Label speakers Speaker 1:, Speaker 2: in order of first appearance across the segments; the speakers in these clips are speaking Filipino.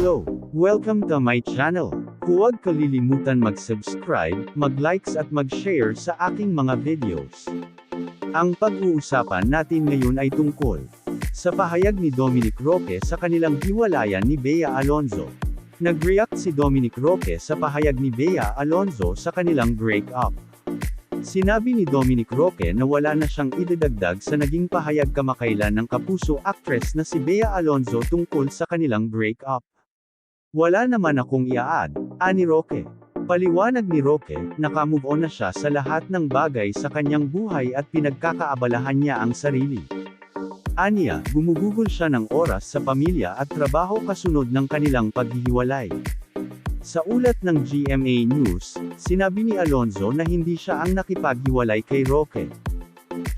Speaker 1: Welcome to my channel. Huwag kalilimutan mag-subscribe, mag-likes at mag-share sa aking mga videos. Ang pag-uusapan natin ngayon ay tungkol sa pahayag ni Dominic Roque sa kanilang hiwalayan ni Bea Alonzo. Nag-react si Dominic Roque sa pahayag ni Bea Alonzo sa kanilang break-up. Sinabi ni Dominic Roque na wala na siyang idadagdag sa naging pahayag kamakailan ng kapuso actress na si Bea Alonzo tungkol sa kanilang break-up. Wala naman akong iaad, ani Roque. Paliwanag ni Roque, nakamove on na siya sa lahat ng bagay sa kanyang buhay at pinagkakaabalahan niya ang sarili. Aniya, gumugugol siya ng oras sa pamilya at trabaho kasunod ng kanilang paghihiwalay. Sa ulat ng GMA News, sinabi ni Alonzo na hindi siya ang nakipaghiwalay kay Roque.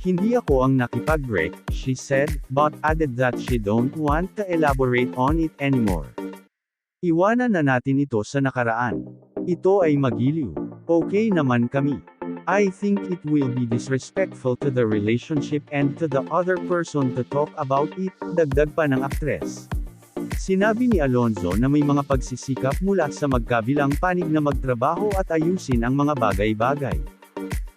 Speaker 1: Hindi ako ang nakipag-break, she said, but added that she don't want to elaborate on it anymore. Iwanan na natin ito sa nakaraan. Ito ay magiliw. Okay naman kami. I think it will be disrespectful to the relationship and to the other person to talk about it, dagdag pa ng aktres. Sinabi ni Alonzo na may mga pagsisikap mula sa magkabilang panig na magtrabaho at ayusin ang mga bagay-bagay.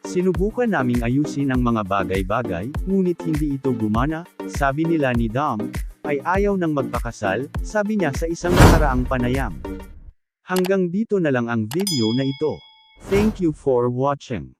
Speaker 1: Sinubukan naming ayusin ang mga bagay-bagay, ngunit hindi ito gumana, sabi nila ni Dom, ay ayaw nang magpakasal, sabi niya sa isang nakaraang panayam. Hanggang dito na lang ang video na ito. Thank you for watching.